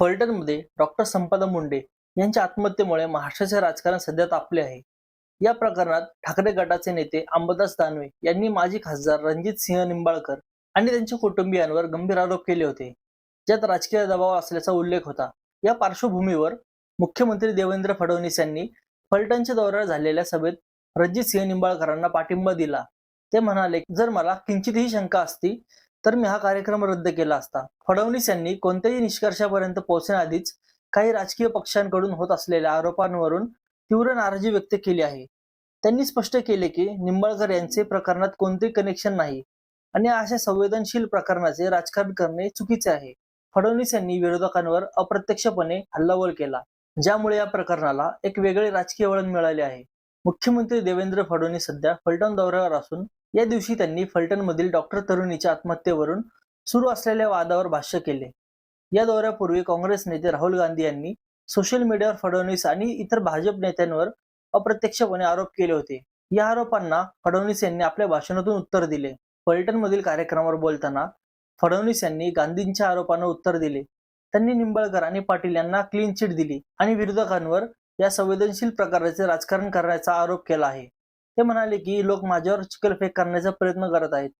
फलटणमध्ये doctor संपदा मुंडे यांच्या आत्महत्येमुळे महाराष्ट्राचे राजकारण सध्या तापले आहे. या प्रकरणात ठाकरे गटाचे नेते अंबादास दानवे यांनी माजी खासदार रणजित सिंह निंबाळकर आणि त्यांच्या कुटुंबियांवर गंभीर आरोप केले होते. ज्यात राजकीय दबाव असल्याचा उल्लेख होता. या पार्श्वभूमीवर मुख्यमंत्री देवेंद्र फडणवीस यांनी फलटणच्या दौऱ्यावर झालेल्या सभेत रणजित सिंह निंबाळकरांना पाठिंबा दिला. ते म्हणाले जर मला किंचितही शंका असती तर मी हा कार्यक्रम रद्द केला असता. फडणवीस यांनी कोणत्याही निष्कर्षापर्यंत पोहोचण्याआधीच काही राजकीय पक्षांकडून होत असलेल्या आरोपांवरून तीव्र नाराजी व्यक्त केली आहे. त्यांनी स्पष्ट केले की निंबाळकर यांचे प्रकरणात कोणतेही कनेक्शन नाही आणि अशा संवेदनशील प्रकरणाचे राजकारण करणे चुकीचे आहे. फडणवीस यांनी विरोधकांवर अप्रत्यक्षपणे हल्लाबोल केला ज्यामुळे या प्रकरणाला एक वेगळे राजकीय वळण मिळाले आहे. मुख्यमंत्री देवेंद्र फडणवीस सध्या फलटण दौऱ्यावर असून या दिवशी त्यांनी फलटणमधील डॉक्टर तरुणीच्या आत्महत्येवरून सुरू असलेल्या वादावर भाष्य केले. या दौऱ्यापूर्वी काँग्रेस नेते राहुल गांधी यांनी सोशल मीडियावर फडणवीस आणि इतर भाजप नेत्यांवर अप्रत्यक्षपणे आरोप केले होते. या आरोपांना फडणवीस यांनी आपल्या भाषणातून उत्तर दिले. फलटणमधील कार्यक्रमावर बोलताना फडणवीस यांनी गांधींच्या आरोपांना उत्तर दिले. त्यांनी निंबाळकर आणि पाटील यांना क्लीन चिट दिली आणि विरोधकांवर या संवेदनशील प्रकाराचे राजकारण करण्याचा आरोप केला आहे. ते म्हणाले की लोक माझ्यावर चिखलफेक करण्याचा प्रयत्न करत आहेत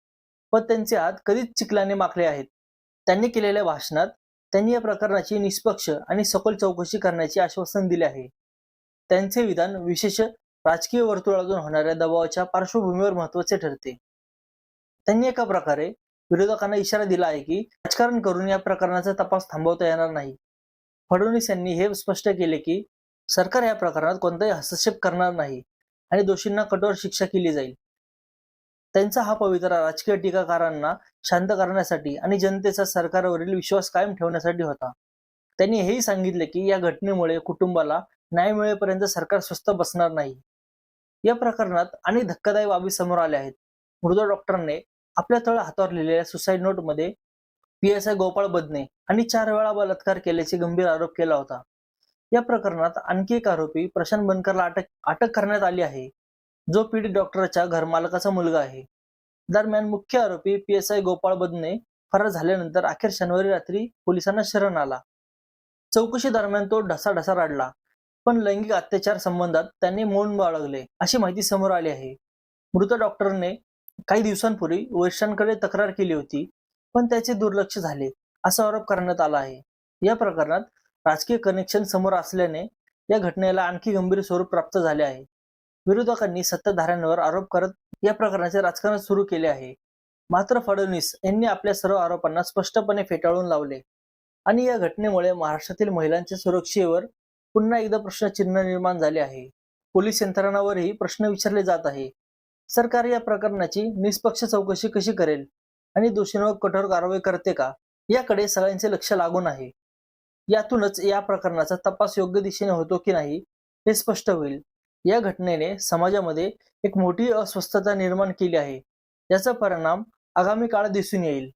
पण त्यांचे हात कधीच चिखलाने माखले आहेत. त्यांनी केलेल्या भाषणात त्यांनी या प्रकरणाची निष्पक्ष आणि सखोल चौकशी करण्याचे आश्वासन दिले आहे. त्यांचे विधान विशेष राजकीय वर्तुळातून होणाऱ्या दबावाच्या पार्श्वभूमीवर महत्त्वाचे ठरते. त्यांनी एका प्रकारे विरोधकांना इशारा दिला आहे की राजकारण करून या प्रकरणाचा तपास थांबवता येणार नाही. फडणवीस यांनी हे स्पष्ट केले की सरकार या प्रकरणात कोणताही हस्तक्षेप करणार नाही. आणि दोषींना कठोर शिक्षा केली जाईल. त्यांचा हा पवित्रा राजकीय टीकाकारांना शांत करण्यासाठी आणि जनतेचा सरकारवरील विश्वास कायम ठेवण्यासाठी होता. त्यांनी हेही सांगितले की या घटनेमुळे कुटुंबाला न्याय मिळेपर्यंत सरकार स्वस्त बसणार नाही. या प्रकरणात अनेक धक्कादायी बाबी समोर आल्या आहेत. मृत डॉक्टरने आपल्या तळ हातावर लिहिलेल्या सुसाईड नोटमध्ये P S I Gopal Badane आणि चार वेळा बलात्कार केल्याचे गंभीर आरोप केला होता. या प्रकरणात आणखी एक आरोपी प्रशांत बनकरला अटक अटक करण्यात आली आहे जो पीडित डॉक्टरच्या घरमालकाचा मुलगा आहे. दरम्यान मुख्य आरोपी P S I Gopal Badane फरार झाल्यानंतर अखेर शनिवारी रात्री पोलिसांना शरण आला. चौकशी दरम्यान तो ढसाढसा रडला पण लैंगिक अत्याचार संबंधात त्यांनी मौन बाळगले अशी माहिती समोर आली आहे. मृत डॉक्टरने काही दिवसांपूर्वी वरिष्ठांकडे तक्रार केली होती पण त्याचे दुर्लक्ष झाले असा आरोप करण्यात आला आहे. या प्रकरणात राजकीय कनेक्शन समोर असल्याने या घटनेला आणखी गंभीर स्वरूप प्राप्त झाले आहे. विरोधकांनी सत्ताधाऱ्यांवर आरोप करत या प्रकरणाचे राजकारण सुरू केले आहे. मात्र फडणवीस यांनी आपल्या सर्व आरोपांना स्पष्टपणे फेटाळून लावले आणि या घटनेमुळे महाराष्ट्रातील महिलांच्या सुरक्षेवर पुन्हा एकदा प्रश्नचिन्ह निर्माण झाले आहे. पोलीस यंत्रणावरही प्रश्न विचारले जात आहे. सरकार या प्रकरणाची निष्पक्ष चौकशी कशी करेल आणि दोषींवर कठोर कारवाई करते का? याकडे सगळ्यांचे लक्ष लागून आहे. यातूनच या प्रकरणाचा तपास योग्य दिशेने होतो की नाही हे स्पष्ट होईल. या घटनेने समाजामध्ये एक मोठी अस्वस्थता निर्माण केली आहे. याचा परिणाम आगामी काळात दिसून येईल.